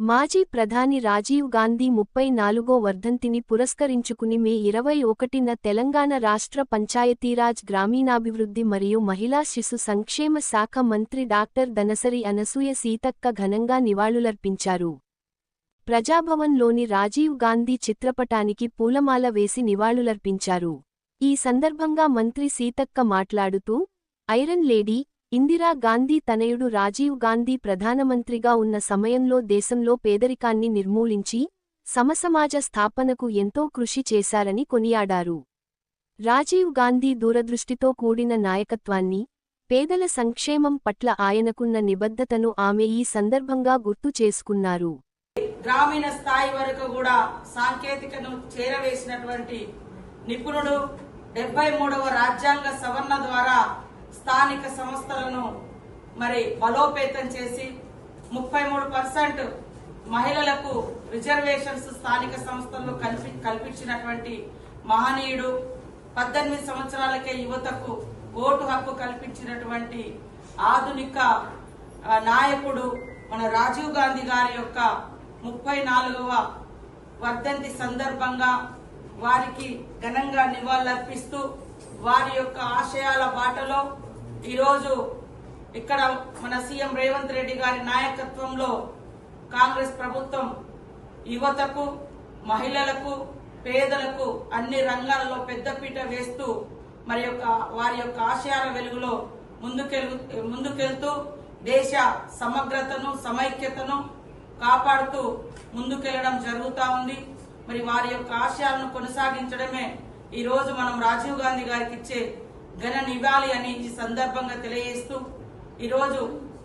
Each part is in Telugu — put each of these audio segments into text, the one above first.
మాజీ ప్రధాని రాజీవ్ గాంధీ ముప్పై నాలుగో వర్ధంతిని పురస్కరించుకుని మే ఇరవై ఒకటిన తెలంగాణ రాష్ట్ర పంచాయతీరాజ్ గ్రామీణాభివృద్ధి మరియు మహిళా శిశు సంక్షేమ శాఖ మంత్రి డాక్టర్ దనసరి అనసూయ సీతక్క ఘనంగా నివాళులర్పించారు. ప్రజాభవన్లోని రాజీవ్ గాంధీ చిత్రపటానికి పూలమాల వేసి నివాళులర్పించారు. ఈ సందర్భంగా మంత్రి సీతక్క మాట్లాడుతూ ఐరన్ లేడీ ఇందిరా గాంధీ తనయుడు రాజీవ్ గాంధీ ప్రధానమంత్రిగా ఉన్న సమయంలో దేశంలో పేదరికాన్ని నిర్మూలించి సమసమాజ స్థాపనకు ఎంతో కృషి చేశారని కొనియాడారు. రాజీవ్ గాంధీ దూరదృష్టితో కూడిన నాయకత్వాన్ని పేదల సంక్షేమం పట్ల ఆయనకున్న నిబద్ధతను ఆమె ఈ సందర్భంగా గుర్తు చేసుకున్నారు. గ్రామీణ స్థాయి వరకు కూడా సాంకేతికను చేరవేసినటువంటి నిపుణుడు డెబ్బై మూడవ రాజ్యాంగ సవరణ ద్వారా స్థానిక సంస్థలను మరి బలోపేతం చేసి ముప్పై మూడు పర్సెంట్ మహిళలకు రిజర్వేషన్స్ స్థానిక సంస్థల్లో కల్పి కల్పించినటువంటి మహనీయుడు పద్దెనిమిది సంవత్సరాలకే యువతకు ఓటు హక్కు కల్పించినటువంటి ఆధునిక నాయకుడు మన రాజీవ్ గాంధీ గారి యొక్క ముప్పై నాలుగవ వర్ధంతి సందర్భంగా వారికి ఘనంగా నివాళులర్పిస్తూ వారి యొక్క ఆశయాల బాటలో ఈరోజు ఇక్కడ మన సీఎం రేవంత్ రెడ్డి గారి నాయకత్వంలో కాంగ్రెస్ ప్రభుత్వం యువతకు మహిళలకు పేదలకు అన్ని రంగాలలో పెద్దపీట వేస్తూ మరి యొక్క వారి యొక్క ఆశయాల వెలుగులో ముందుకెలు ముందుకెళ్తూ దేశ సమగ్రతను సమైక్యతను కాపాడుతూ ముందుకెళ్ళడం జరుగుతూ ఉంది. మరి వారి యొక్క ఆశయాలను కొనసాగించడమే ఈరోజు మనం రాజీవ్ గాంధీ గారికి ఇచ్చే ఘన నివాళి అని ఈ సందర్భంగా తెలియజేస్తూ ఈరోజు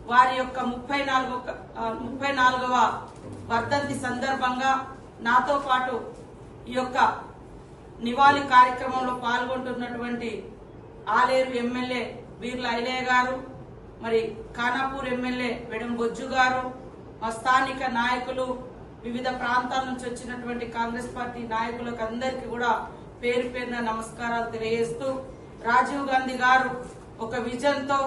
వారి యొక్క ముప్పై నాలుగు ముప్పై నాలుగవ వర్ధంతి సందర్భంగా నాతో పాటు ఈ యొక్క నివాళి కార్యక్రమంలో పాల్గొంటున్నటువంటి ఆలేరు ఎమ్మెల్యే వీర్ల ఐలయ్య గారు మరి ఖానాపూర్ ఎమ్మెల్యే వెడం బొజ్జు గారు మా స్థానిక నాయకులు వివిధ ప్రాంతాల నుంచి వచ్చినటువంటి కాంగ్రెస్ పార్టీ నాయకులకు అందరికీ కూడా పేరు పేరున నమస్కారాలు తెలియజేస్తూ రాజీవ్ గాంధీ గారు ఒక విజన్తో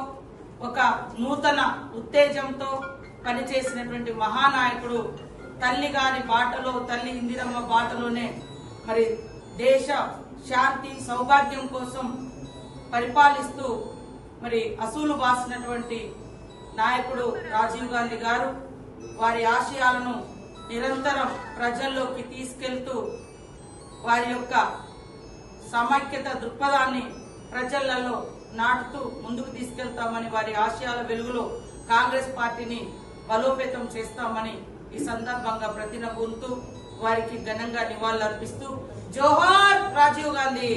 ఒక నూతన ఉత్తేజంతో పనిచేసినటువంటి మహానాయకుడు తల్లి గారి బాటలో తల్లి ఇందిరమ్మ బాటలోనే మరి దేశ శాంతి సౌభాగ్యం కోసం పరిపాలిస్తూ మరి అసూలు బాసినటువంటి నాయకుడు రాజీవ్ గాంధీ గారు వారి ఆశయాలను నిరంతరం ప్రజల్లోకి తీసుకెళ్తూ వారి యొక్క సమైక్యత దృక్పథాన్ని ప్రజలలో నాటుతూ ముందుకు తీసుకెళ్తామని వారి ఆశయాల వెలుగులో కాంగ్రెస్ పార్టీని బలోపేతం చేస్తామని ఈ సందర్భంగా ప్రతినబూలుతూ వారికి ఘనంగా నివాళులర్పిస్తూ జోహార్ రాజీవ్ గాంధీ.